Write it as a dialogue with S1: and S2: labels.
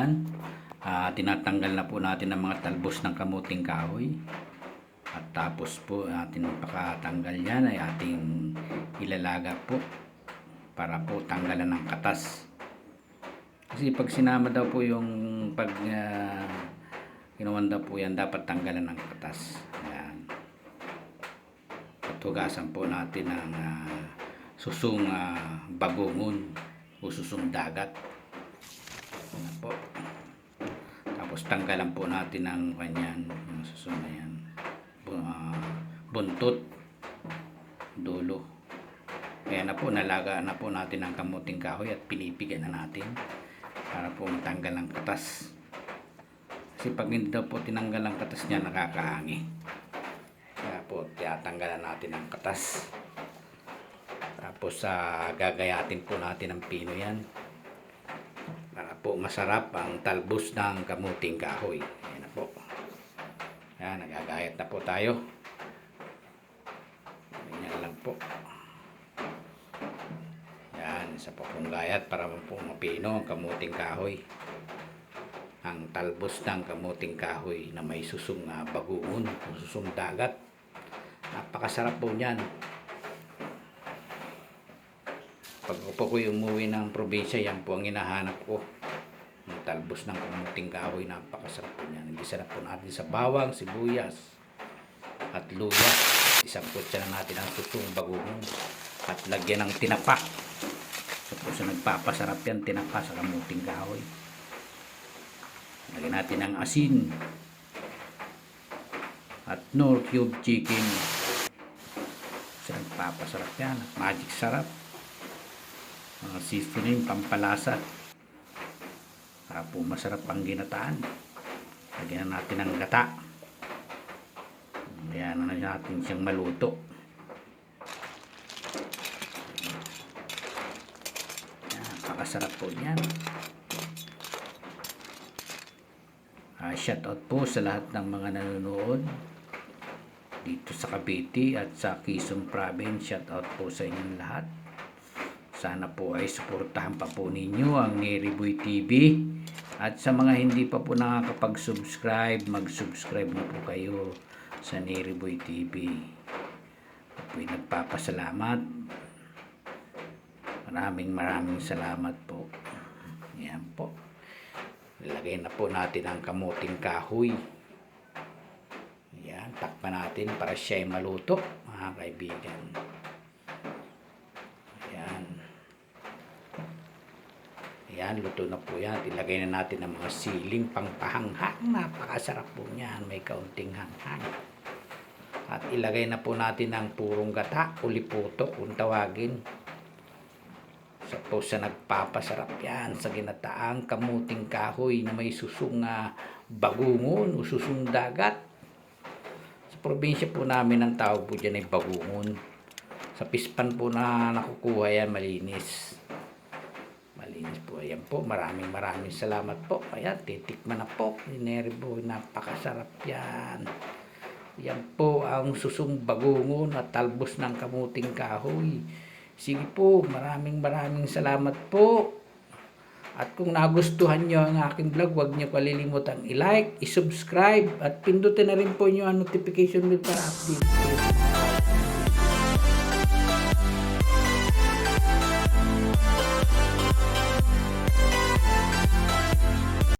S1: Yan. Ah, tinatanggal na po natin ang mga talbos ng kamuting kahoy. At tapos po ating pakatanggal yan ay ating ilalaga po para po tanggalan ng katas. Kasi pag sinama daw po yung pag uh, ginawan daw po yan dapat tanggalan ng katas. Yan. At hugasan po natin ng ah, susung ah, bagungon o susung dagat. Yan po. Tapos tanggalan po natin ang kanyan, yung susung na yan. Ah, buntot, dulo. Kaya na po, nalaga na po natin ang kamuting kahoy at pinipigan na natin para po matanggal ang katas. Kasi pag hindi daw po tinanggal ang katas niya, nakakaangi. Kaya po, tiyatanggalan natin ang katas. Tapos, sa gagayatin po natin ang pino yan. Po masarap ang talbos ng kamuting kahoy. Ayan na po. Ayan, nagagayat na po tayo. Ganyan lang po. Yan, isa pa pong gayat para po mapino ang kamuting kahoy. Ang talbos ng kamuting kahoy na may susong na bagoon susong dagat. Napakasarap po niyan. Pag po ko umuwi ng probinsya, yan po ang hinahanap ko. Ang talbos ng kamuting kahoy, napakasarap po niyan. Igisa na po natin sa bawang, sibuyas, at luya. Isang kutsa na natin ang susong bagoong at lagyan ng tinapa. So po sa nagpapasarap yan, tinapa sa kamuting kahoy. Lagyan natin ng asin at nor cube chicken. Sa nagpapasarap yan. Magic sarap. Mga seasoning, pampalasa. Para po masarap ang ginataan. Lagyan natin ng gata. Ayan na natin siyang maluto. Ayan, pakasarap po niyan. Ah, shout out po sa lahat ng mga nanonood dito sa Cavite at sa Quezon Province. Shout out po sa inyong lahat. Sana po ay suportahan pa po ninyo ang Neriboy TV. At sa mga hindi pa po nakakapag-subscribe, mag-subscribe na po kayo sa Neriboy TV. Ako po'y nagpapasalamat. Maraming maraming salamat po. Yan po. Ilagay na po natin ang kamuting kahoy. Yan, takpan natin para siya ay maluto, mga kaibigan. Yan. Yan, luto na po yan. Ilagay na natin ang mga siling pangpahanghang. Napakasarap po niyan. May kaunting hanghang. At ilagay na po natin ang purong gata o liputo kung tawagin. Sa po sa nagpapasarap yan sa ginataang kamuting kahoy na may susung ah, bagungon o susung dagat. Sa probinsya po namin ang tawag po dyan ay bagungon. Sa pispan po na nakukuha yan malinis. Ayan po. Maraming maraming salamat po. Ayan, titikman na po. Nineri po. Napakasarap yan. Yan po ang susung bagungon at talbos ng kamuting kahoy. Sige po, maraming maraming salamat po. At kung nagustuhan nyo ang aking vlog, huwag nyo kalilimutan i-like, i-subscribe, at pindutin na rin po nyo ang notification bell para update.